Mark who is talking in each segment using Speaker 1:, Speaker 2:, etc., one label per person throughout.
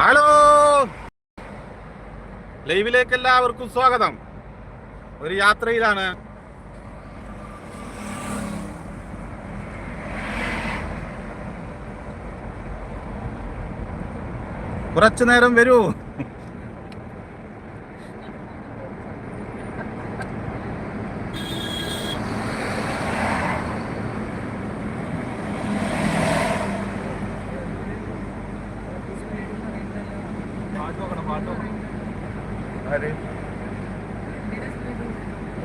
Speaker 1: Hello. ലൈവിലേക്ക് എല്ലാവർക്കും സ്വാഗതം. ഒരു യാത്രയിലാണ്. കുറച്ചു നേരം വരൂ.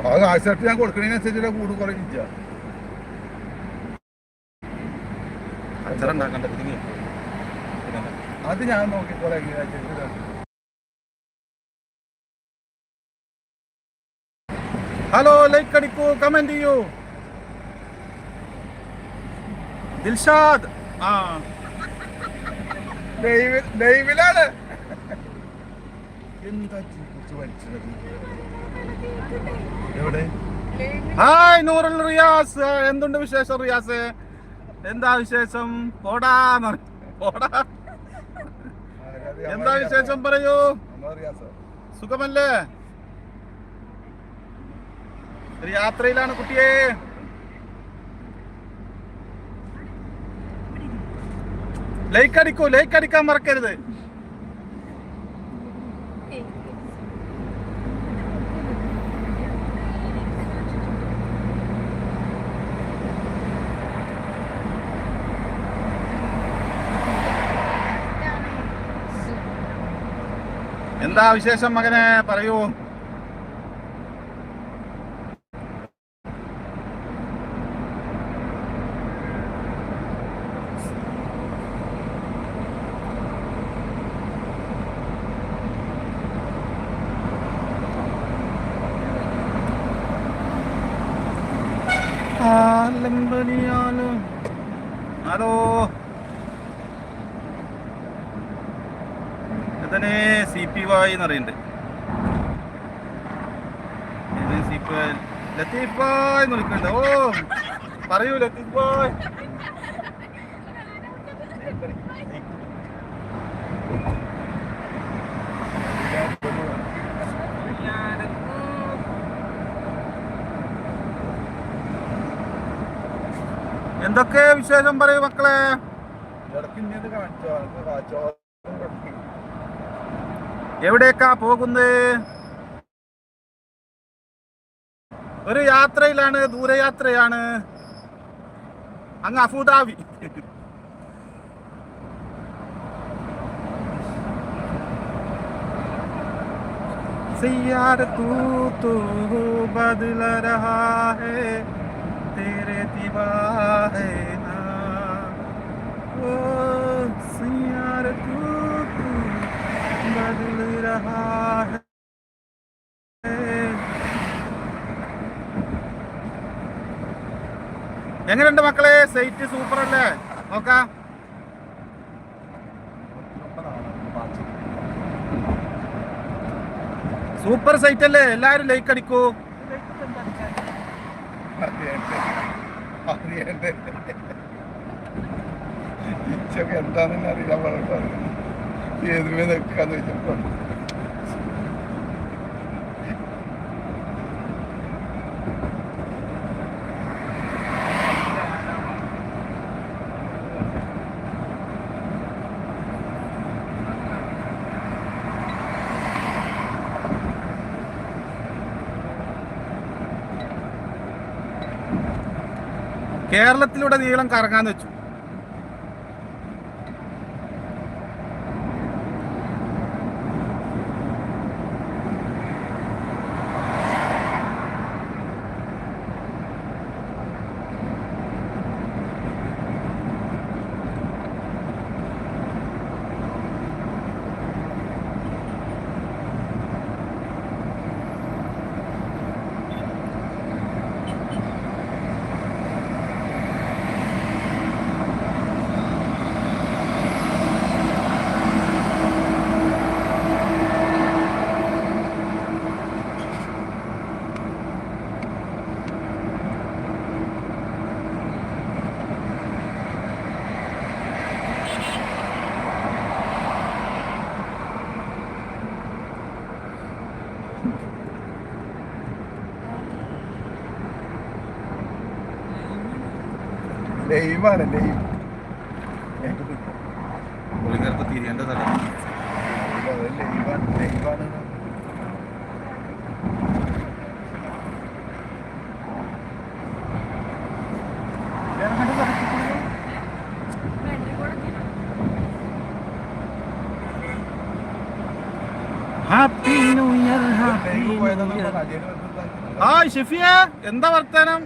Speaker 2: അത് ആഴ്ചയായിട്ട് ഞാൻ കൊടുക്കണതിനനുസരിച്ചുള്ള കൂട് കുറേ ഇല്ല. അത് ഞാൻ നോക്കിക്കോളെ എങ്ങനെയാ ചെയ്തത്.
Speaker 1: ഹലോ ലൈക്ക് അടിക്കൂ കമന്റ് ചെയ്യൂ. ദിൽഷാദ്. ആ.
Speaker 2: ലൈവ്- ലൈവിലാണ്. എന്താ വലിച്ചത് എവിടെ?
Speaker 1: ഹായ് നൂറുൽ റിയാസ്. എന്തുണ്ട് വിശേഷം റിയാസ്? എന്താ വിശേഷം? പോടാ പോടാ. എന്താ വിശേഷം പറയൂ. സുഖമല്ലേ? ഒരു യാത്രയിലാണ് കുട്ടിയെ. ലൈക്ക് അടിക്കൂ ലൈക്ക് അടിക്കാൻ മറക്കരുത്. എന്താ വിശേഷം മകനെ പറയൂ ആലമ്പനിയാലോ ഇതിനെ സി പി വായി എന്ന് പറയുന്നുണ്ട് സി പി വായ് ലത്തീഫ് ബായ് എന്ന് വിളിക്കണ്ട. ഓ പറയൂ എന്തൊക്കെ വിശേഷം പറയൂ മക്കളെ?
Speaker 2: ഇടയ്ക്ക് കാണിച്ചോ കാച്ചോ
Speaker 1: എവിടേക്കാ പോകുന്നത് ഒരു യാത്രയിലാണ് ദൂരയാത്രയാണ്. അങ്ങ് അഫുദാബി സിയാർ തൂ തൂ ബദല ഓ സിയാർ തൂ बदल रहा है എങ്ങനെയുണ്ട് മക്കളെ സൈറ്റ് സൂപ്പർ അല്ലേ നോക്കാം സൂപ്പർ സൈറ്റ് അല്ലേ എല്ലാരും ലൈക്ക് അടിക്കൂ
Speaker 2: അറിയണ്ടേ അറിയണ്ടേ ഇച്ചൊക്കെ എന്താണെന്ന് അറിയാൻ ഏതുമേ നിൽക്കാന്ന് വെച്ചപ്പോ
Speaker 1: കേരളത്തിലൂടെ നീളം കറങ്ങാന്ന് വെച്ചു.
Speaker 2: ലൈവാണ് ലൈവ്
Speaker 1: പുള്ളിക്കാർക്ക് തിരിയേണ്ട സ്ഥലം
Speaker 2: ലൈവാണ് ലൈവാണ്
Speaker 1: ഹാപ്പി ന്യൂ ഇയർ ആ ഷെഫിയ എന്താ വർത്താനം?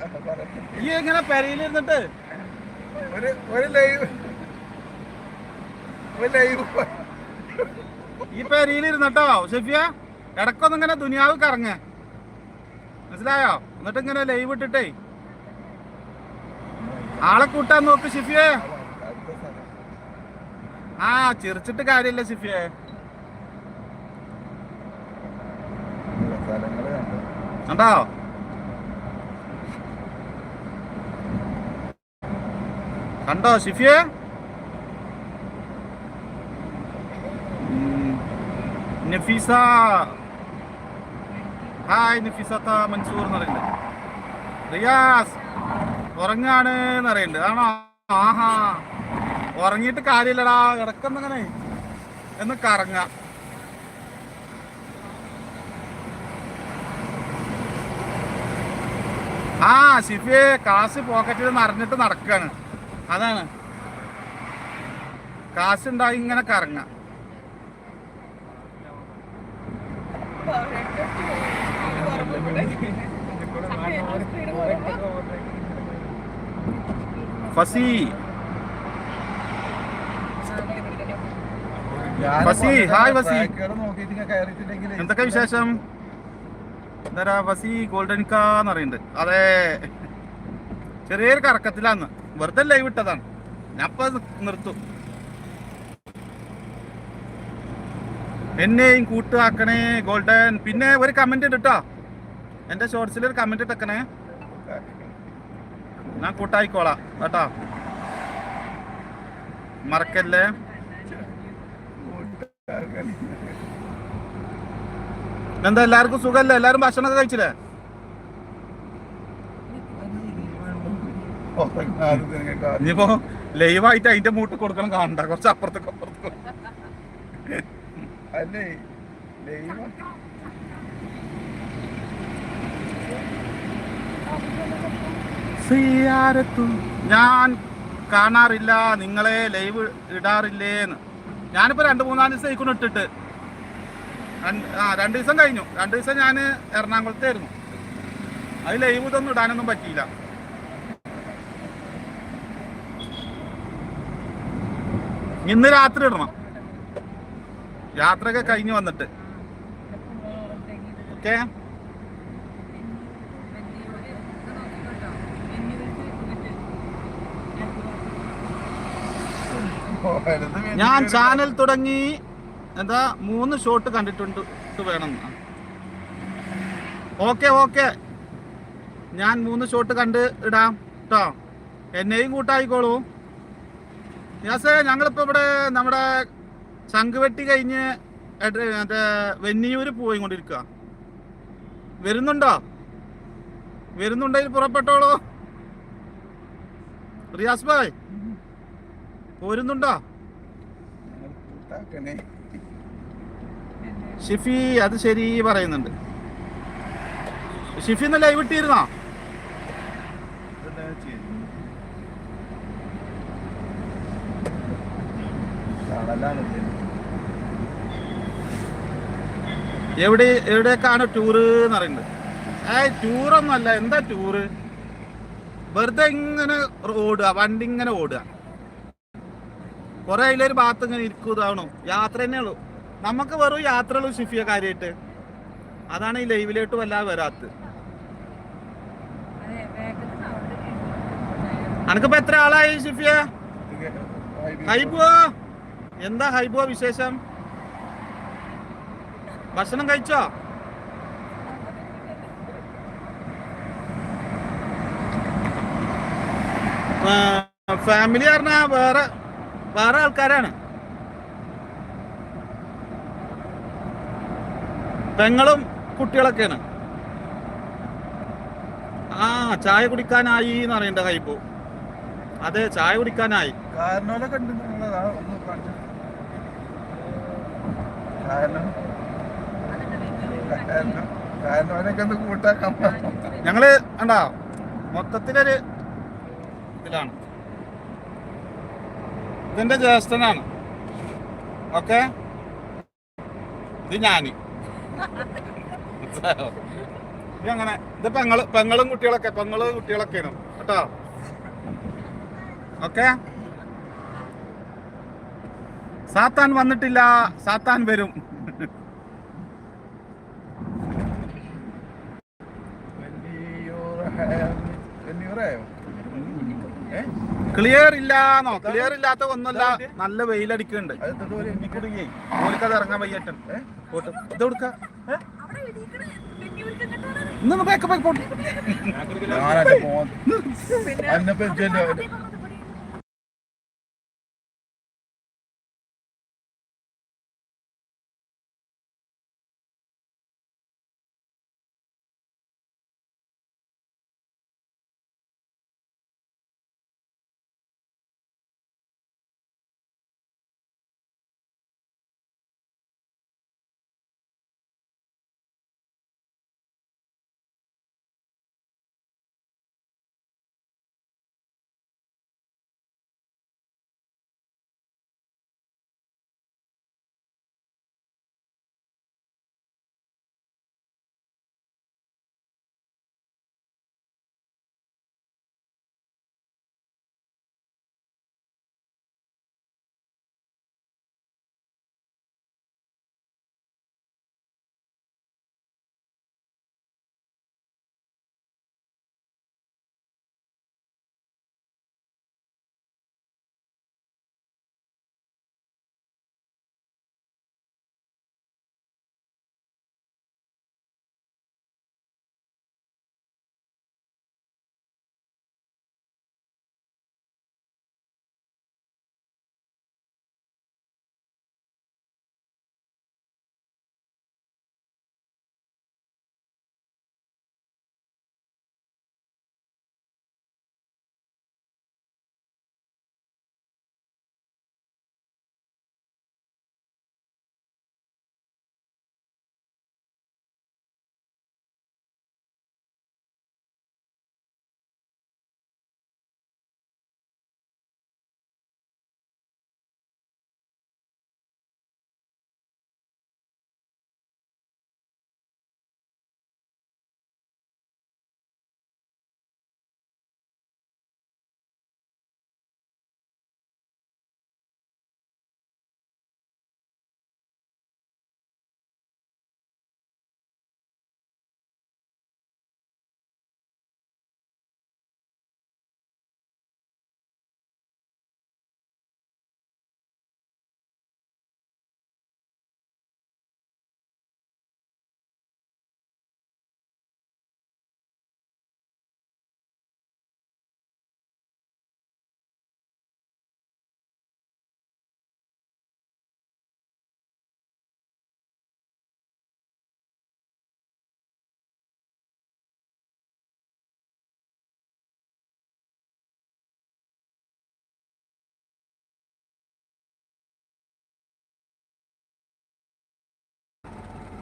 Speaker 1: ഈ എങ്ങനെ പെരയിലിരുന്നിട്ട്
Speaker 2: ഒരു ഒരു ലൈവ് ഒരു ലൈവ്
Speaker 1: ഈ പെരയിലിരുന്നിട്ടോ ഷെഫിയ ഇടക്കൊന്നും ഇങ്ങനെ ദുനിയാവ് കറങ്ങ. മനസ്സിലായോ? എന്നിട്ട് ഇങ്ങനെ ലൈവ് ഇട്ടിട്ടേ. ആളെ കൂട്ടാൻ നോക്ക് ഷിഫിയെ. ആ ചിരിച്ചിട്ട് കാര്യമില്ല ഷിഫിയെ.
Speaker 2: സ്ഥലങ്ങൾ കണ്ടു
Speaker 1: ഷിഫിയെ. നഫീസ. ഹായ് നഫീസത്ത മൻസൂർ എന്ന് പറയുന്നുണ്ട് റിയാസ് ഉറങ്ങാണ് എന്ന് പറയുന്നുണ്ട് ആണോ? ആഹാ. ഉറങ്ങിയിട്ട് കാര്യമില്ലടാ. കിടക്കുന്നങ്ങനെ എന്ന് കറങ്ങ. ആ ഷിഫിയെ കാശ് പോക്കറ്റിൽ നിറഞ്ഞിട്ട് നടക്കാണ്. അതാണ്. കാശുണ്ടായി ഇങ്ങനെ കറങ്ങ. ഫസി. വസി, ഹായ് ഫസി. എന്തൊക്കെ വിശേഷം? എന്താ ഫസി ഗോൾഡൻ കാന്ന് പറയുന്നുണ്ട്. അതെ. ചെറിയൊരു കറക്കത്തിലാന്ന്. വെറുതെ ലൈവ് ഇട്ടതാണ്. ഞാൻ ഇപ്പൊ നിർത്തും. എന്നെയും കൂട്ടാക്കണേ ഗോൾഡൻ. പിന്നെ ഒരു കമന്റ് ഇട്ടാ എന്റെ ഷോർട്സിൽ ഒരു കമന്റ് ഇട്ടക്കണേ. ഞാൻ കൂട്ടായിക്കോളാം കേട്ടോ. മറക്കല്ലേ? എന്താ എല്ലാവർക്കും സുഖല്ലേ? എല്ലാരും ഭക്ഷണമൊക്കെ കഴിച്ചില്ലേ? ഇനിയിപ്പോ ലൈവായിട്ട് അതിന്റെ മൂട്ട് കൊടുക്കണം കാണണ്ട. കുറച്ച് അപ്പുറത്തൊക്കെ അപ്പുറത്ത് ഞാൻ കാണാറില്ല നിങ്ങളെ ലൈവ് ഇടാറില്ലേന്ന്. ഞാനിപ്പോ രണ്ട് മൂന്നാൽ ദിവസം ആയിക്കൊണ്ട് ഇട്ടിട്ട്. ആ രണ്ട് ദിവസം കഴിഞ്ഞു. രണ്ട് ദിവസം ഞാൻ എറണാകുളത്തായിരുന്നു. അത് ലൈവ് ഇതൊന്നും ഇടാനൊന്നും പറ്റിയില്ല. ഇന്ന് രാത്രി ഇടണം. യാത്രയൊക്കെ കഴിഞ്ഞ് വന്നിട്ട്. ഓക്കെ? ഞാൻ ചാനൽ തുടങ്ങി എന്താ മൂന്ന് ഷോട്ട് കണ്ടിട്ടുണ്ട് വേണം. Okay okay. ഞാൻ മൂന്ന് ഷോട്ട് കണ്ട് ഇടാം. കേട്ടോ എന്നെയും കൂട്ടായിക്കോളൂ. യാസേ ഞങ്ങളിപ്പോ ഇവിടെ നമ്മുടെ ശംഖുവെട്ടി കഴിഞ്ഞ് മറ്റേ വെന്നിയൂര് പോയി കൊണ്ടിരിക്കുക വരുന്നുണ്ടോ? വരുന്നുണ്ടെങ്കിൽ പുറപ്പെട്ടോളൂ. റിയാസ് ഭായ് പോരുന്നുണ്ടോ? ഷിഫി അത് ശരി പറയുന്നുണ്ട്. ഷിഫി ഇന്ന് ലൈവ് ഇട്ടിരുന്നോ? എവിടെ എവിടേക്കാണ് ടൂറ് എന്ന് പറയുന്നത് ഏയ് ടൂറൊന്നുമല്ല എന്താ ടൂറ് വെറുതെ ഇങ്ങനെ ഓടുക വണ്ടി ഇങ്ങനെ ഓടുക. കുറെ അതിലൊരു ഭാഗത്ത് ഇങ്ങനെ ഇരിക്കുന്നതാണോ യാത്ര തന്നെ ഉള്ളൂ. നമുക്ക് വെറും യാത്രയുള്ളൂ ഷിഫിയ കാര്യമായിട്ട് അതാണ് ഈ ലൈവിലോട്ട് വല്ലാതെ വരാത്തത്. അനക്കിപ്പോ എത്ര ആളായി ഷിഫിയ? ഹൈബുവോ? എന്താ ഹൈബുവോ വിശേഷം? ഭക്ഷണം കഴിച്ചോ? ഫാമിലി പറഞ്ഞാ വേറെ വേറെ ആൾക്കാരാണ്. പെങ്ങളും കുട്ടികളൊക്കെയാണ്. ആ ചായ കുടിക്കാനായി എന്ന് പറയണ്ട കൈപ്പോ അതെ ചായ കുടിക്കാനായി.
Speaker 2: കാരണമൊക്കെ ഉണ്ട് നിങ്ങളതാ ഒന്ന് കാണിച്ചു കാരണം കാരണം കാരണം അവനൊക്കെ ഒന്ന് കൂട്ടാക്കാൻ
Speaker 1: ഞങ്ങൾ കണ്ടാ മൊത്തത്തിലൊരു ഇതിലാണ്. ഇതിന്റെ ജ്യേഷ്ഠനാണ്. ഓക്കെ? ഇത് ഞാൻ. അങ്ങനെ ഇത് പെങ്ങൾ പെങ്ങളും കുട്ടികളൊക്കെ പെങ്ങൾ കുട്ടികളൊക്കെയാണ്. കേട്ടോ? ഓക്കെ? സാത്താൻ വന്നിട്ടില്ല സാത്താൻ വരും
Speaker 2: വെന്നീറായോ ഏ
Speaker 1: ക്ലിയർ ഇല്ലാന്നോ? ക്ലിയർ ഇല്ലാത്ത ഒന്നുമല്ല നല്ല വെയിലടിക്കുന്നുണ്ട്. ഓലിക്കത് ഇറങ്ങാൻ വയ്യട്ടൻ ഇത് കൊടുക്ക ഇന്ന് ബാക്ക് ബാക്ക് പോട്ട്.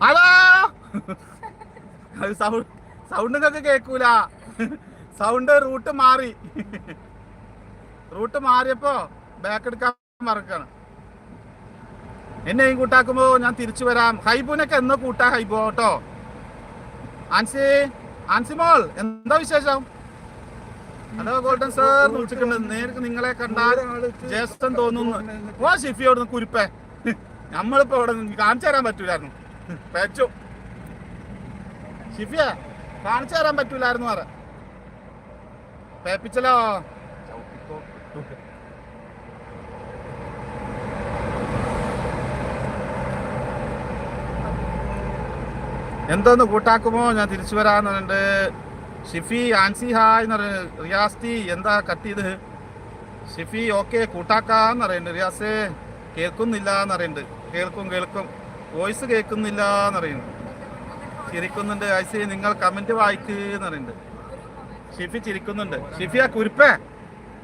Speaker 1: ഹലോ സൗണ്ട് സൗണ്ട് നിങ്ങൾക്ക് കേൾക്കൂല സൗണ്ട് റൂട്ട് മാറി. റൂട്ട് മാറിയപ്പോ ബാക്ക് എടുക്കാൻ മറക്കാണ്. എന്നെയും കൂട്ടാക്കുമ്പോ ഞാൻ തിരിച്ചു വരാം. ഹൈബുനൊക്കെ എന്നോ കൂട്ടാ ഹൈബു കേട്ടോ. ആൻസി ആൻസി മോൾ എന്താ വിശേഷം? ഹലോ ഗോൾഡൻ സാർ വിളിച്ചിട്ടുണ്ട്. നേരിട്ട് നിങ്ങളെ കണ്ടാൽ ജ്യേഷ്ഠൻ തോന്നുന്നു. ഓ ഷിഫിയോട് കുരുപ്പേ. നമ്മളിപ്പോ നിന്ന് കാണിച്ചു തരാൻ പറ്റൂലായിരുന്നു. പെച്ചു. ഷിഫിയ കാണിച്ചു തരാൻ പറ്റൂലായിരുന്നു പറ പേപ്പിച്ചല്ലോ എന്തോന്ന് കൂട്ടാക്കുമോ? ഞാൻ തിരിച്ചു വരാന്ന് പറഞ്ഞിട്ട്. ഷിഫി ആൻസി ഹായ് എന്ന് പറയുന്നത് റിയാസ്തി എന്താ കട്ട് ചെയ്ത് ഷിഫി ഓക്കെ കൂട്ടാക്കാന്ന് പറയുന്നുണ്ട്. റിയാസ് കേൾക്കുന്നില്ല എന്ന് പറയുന്നുണ്ട്. കേൾക്കും കേൾക്കും. വോയിസ് കേൾക്കുന്നില്ല എന്നറിയുന്നു ചിരിക്കുന്നുണ്ട് ഐസി നിങ്ങൾ കമന്റ് വായിക്ക് എന്ന് പറയുന്നുണ്ട് ഷിഫി ചിരിക്കുന്നുണ്ട്. ഷിഫി ആ കുരുപ്പേ?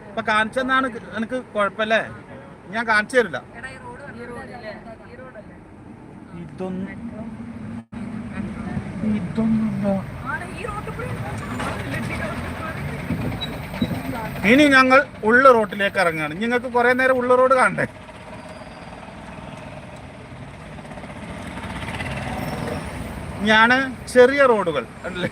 Speaker 1: ഇപ്പൊ കാണിച്ചെന്നാണ് എനിക്ക് കുഴപ്പല്ലേ? ഞാൻ കാണിച്ചു തരില്ല. ഇനി ഞങ്ങൾ ഉള്ള റോട്ടിലേക്ക് ഇറങ്ങുകയാണ്. നിങ്ങൾക്ക് കുറെ നേരം ഉള്ള റോഡ് കാണണ്ടേ? ഞാൻ ചെറിയ റോഡുകൾ. അല്ലേ?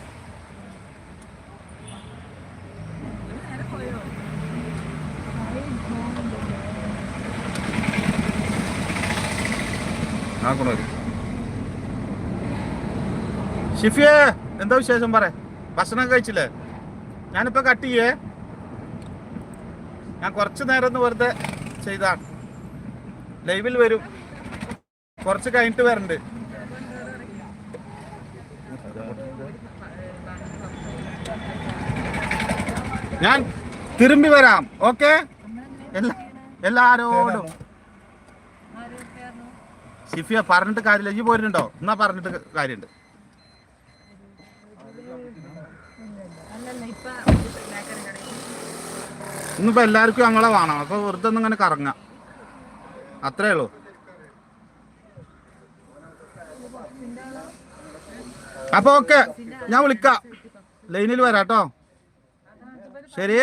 Speaker 1: ഷിഫിയെ എന്താ വിശേഷം പറ? ഭക്ഷണം കഴിച്ചില്ലേ? ഞാനിപ്പോ കട്ട് ചെയ്യേ. ഞാൻ കുറച്ച് നേരം ഒന്ന് വെറുതെ ചെയ്താണ്. ലൈവിൽ വരും. കുറച്ച് കഴിഞ്ഞിട്ട് വരണ്ട്. ഞാൻ തിരുമ്പി വരാം ഓക്കെ? എല്ലാരോടും. ഷിഫിയ പറഞ്ഞിട്ട് കാര്യമില്ല. ഈ പോരുന്നുണ്ടോ? എന്നാ പറഞ്ഞിട്ട് കാര്യമുണ്ട്. ഇന്നിപ്പോ എല്ലാവർക്കും ഞങ്ങളെ വേണം. അപ്പൊ വെറുതെ ഒന്നും ഇങ്ങനെ കറങ്ങാം. അത്രേ ഉള്ളൂ. അപ്പൊ ഓക്കെ ഞാൻ വിളിക്കാം. ലൈനിൽ വരാട്ടോ ശരി